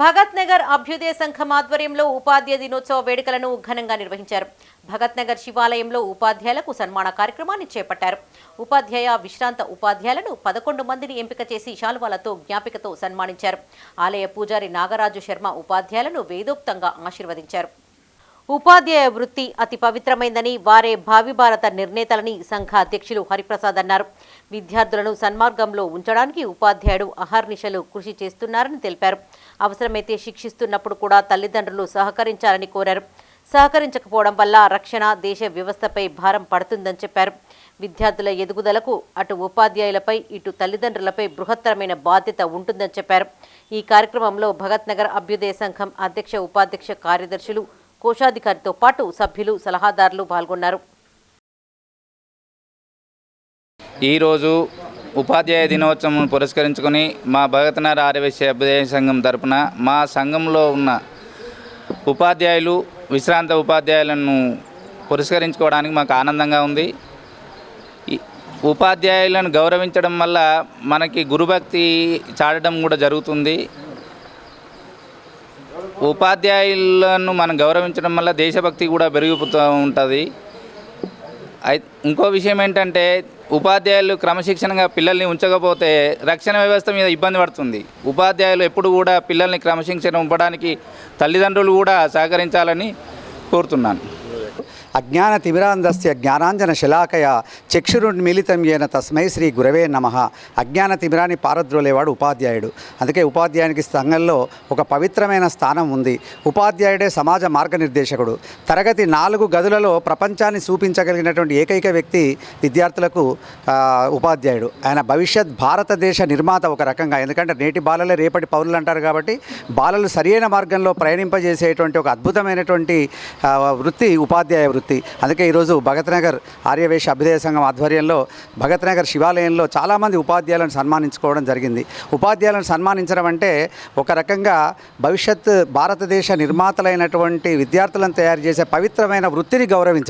భగత్ నగర్ అభ్యుదయ సంఘం ఆధ్వర్యంలో ఉపాధ్యాయ దినోత్సవ వేడుకలను ఘనంగా నిర్వహించారు. భగత్ నగర్ శివాలయంలో ఉపాధ్యాయులకు సన్మాన కార్యక్రమాన్ని చేపట్టారు. ఉపాధ్యాయ విశ్రాంత ఉపాధ్యాయులను పదకొండు మందిని ఎంపిక చేసి శాలువాలతో జ్ఞాపికతో సన్మానించారు. ఆలయ పూజారి నాగరాజు శర్మ ఉపాధ్యాయులను వేదోక్తంగా ఆశీర్వదించారు. ఉపాధ్యాయ వృత్తి అతి పవిత్రమైందని వారే భావి భారత నిర్ణేతలని సంఘ అధ్యక్షులు హరిప్రసాద్ అన్నారు. విద్యార్థులను సన్మార్గంలో ఉంచడానికి ఉపాధ్యాయుడు అహర్నిశలు కృషి చేస్తున్నారని తెలిపారు. అవసరమైతే శిక్షిస్తున్నప్పుడు కూడా తల్లిదండ్రులు సహకరించాలని కోరారు. సహకరించకపోవడం వల్ల రక్షణ దేశ వ్యవస్థపై భారం పడుతుందని చెప్పారు. విద్యార్థుల ఎదుగుదలకు అటు ఉపాధ్యాయులపై ఇటు తల్లిదండ్రులపై బృహత్తరమైన బాధ్యత ఉంటుందని చెప్పారు. ఈ కార్యక్రమంలో భగత్ నగర్ అభ్యుదయ సంఘం అధ్యక్ష ఉపాధ్యక్ష కార్యదర్శులు కోశాధికారితో పాటు సభ్యులు సలహాదారులు పాల్గొన్నారు. ఈరోజు ఉపాధ్యాయ దినోత్సవం పురస్కరించుకొని మా భగతనగర్ ఆర్యవేశ్య అభ్యుదయ సంఘం తరపున మా సంఘంలో ఉన్న ఉపాధ్యాయులు విశ్రాంత ఉపాధ్యాయులను పురస్కరించుకోవడానికి మాకు ఆనందంగా ఉంది. ఉపాధ్యాయులను గౌరవించడం వల్ల మనకి గురుభక్తి చాడడం కూడా జరుగుతుంది. ఉపాధ్యాయులను మనం గౌరవించడం వల్ల దేశభక్తి కూడా పెరిగిపోతూ ఉంటుంది. ఇంకో విషయం ఏంటంటే ఉపాధ్యాయులు క్రమశిక్షణగా పిల్లల్ని ఉంచకపోతే రక్షణ వ్యవస్థ మీద ఇబ్బంది పడుతుంది. ఉపాధ్యాయులు ఎప్పుడు కూడా పిల్లల్ని క్రమశిక్షణ ఉంపడానికి తల్లిదండ్రులు కూడా సహకరించాలని కోరుతున్నాను. అజ్ఞాన తిమిరాంధస్య జ్ఞానాంజన శిలాకయ చక్షురున్మిళితం ఏన తస్మై శ్రీ గురవే నమ. అజ్ఞాన తిమిరాన్ని పారద్రోలేవాడు ఉపాధ్యాయుడు. అందుకే ఉపాధ్యాయునికి సంఘంలో ఒక పవిత్రమైన స్థానం ఉంది. ఉపాధ్యాయుడే సమాజ మార్గనిర్దేశకుడు. తరగతి నాలుగు గదులలో ప్రపంచాన్ని చూపించగలిగినటువంటి ఏకైక వ్యక్తి విద్యార్థులకు ఉపాధ్యాయుడు. ఆయన భవిష్యత్ భారతదేశ నిర్మాత ఒక రకంగా. ఎందుకంటే నేటి బాలలే రేపటి పౌరులు అంటారు కాబట్టి బాలలు సరియైన మార్గంలో ప్రయాణింపజేసేటువంటి ఒక అద్భుతమైనటువంటి వృత్తి ఉపాధ్యాయ వృత్తి. వృత్తి అందుకే ఈరోజు భగత్ నగర్ ఆర్యవేశ అభ్యుదయ సంఘం ఆధ్వర్యంలో భగత్ నగర్ శివాలయంలో చాలామంది ఉపాధ్యాయులను సన్మానించుకోవడం జరిగింది. ఉపాధ్యాయులను సన్మానించడం అంటే ఒక రకంగా భవిష్యత్ భారతదేశ నిర్మాతలైనటువంటి విద్యార్థులను తయారు చేసే పవిత్రమైన వృత్తిని గౌరవించారు